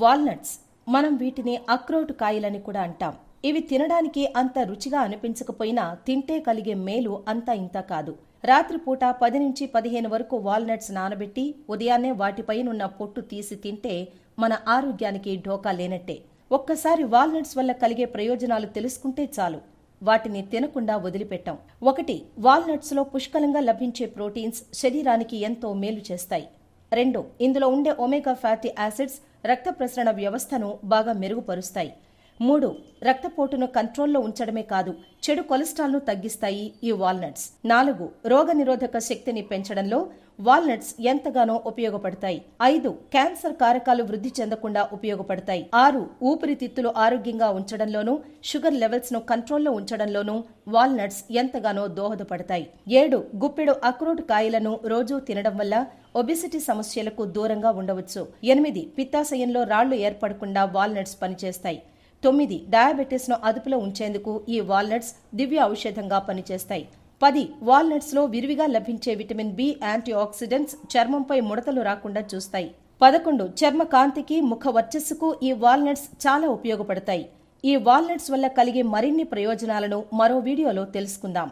Walnuts. మనం వీటిని అక్రోట్ కాయలని కూడా అంటాం. ఇవి తినడానికి అంత రుచిగా అనిపించకపోయినా తింటే కలిగే మేలు అంత ఇంత కాదు. రాత్రిపూట పది నుంచి పదిహేను వరకు వాల్నట్స్ నానబెట్టి ఉదయాన్నే వాటిపైనున్న పొట్టు తీసి తింటే మన ఆరోగ్యానికి ఢోకా లేనట్టే. ఒక్కసారి వాల్నట్స్ వల్ల కలిగే ప్రయోజనాలు తెలుసుకుంటే చాలు. వాటిని తినకుండా వదిలిపెట్టాం. ఒకటి వాల్నట్స్లో పుష్కలంగా లభించే ప్రోటీన్స్ శరీరానికి ఎంతో మేలు చేస్తాయి. రెండు ఇందులో ఉండే ఒమేగా ఫ్యాటీ యాసిడ్స్ రక్త ప్రసరణ వ్యవస్థను బాగా మెరుగుపరుస్తాయి. మూడు రక్తపోటును కంట్రోల్లో ఉంచడమే కాదు చెడు కొలెస్ట్రాల్ను తగ్గిస్తాయి ఈ వాల్నట్స్. నాలుగు రోగనిరోధక శక్తిని పెంచడంలో వాల్నట్స్ ఎంతగానో ఉపయోగపడతాయి. ఐదు క్యాన్సర్ కారకాలు వృద్ధి చెందకుండా ఉపయోగపడతాయి. ఆరు ఊపిరితిత్తులు ఆరోగ్యంగా ఉంచడంలోనూ షుగర్ లెవెల్స్ను కంట్రోల్లో ఉంచడంలోనూ వాల్నట్స్ ఎంతగానో దోహదపడతాయి. ఏడు గుప్పెడు అక్రోట్ కాయలను రోజూ తినడం వల్ల ఒబిసిటీ సమస్యలకు దూరంగా ఉండవచ్చు. ఎనిమిది పిత్తాశయంలో రాళ్ళు ఏర్పడకుండా వాల్నట్స్ పనిచేస్తాయి. తొమ్మిది డయాబెటీస్ను అదుపులో ఉంచేందుకు ఈ వాల్నట్స్ దివ్య ఔషధంగా పనిచేస్తాయి. పది వాల్నట్స్లో విరివిగా లభించే విటమిన్ బి యాంటీ ఆక్సిడెంట్స్ చర్మంపై ముడతలు రాకుండా చూస్తాయి. పదకొండు చర్మ కాంతికి ముఖ వర్చస్సుకు ఈ వాల్నట్స్ చాలా ఉపయోగపడతాయి. ఈ వాల్నట్స్ వల్ల కలిగే మరిన్ని ప్రయోజనాలను మరో వీడియోలో తెలుసుకుందాం.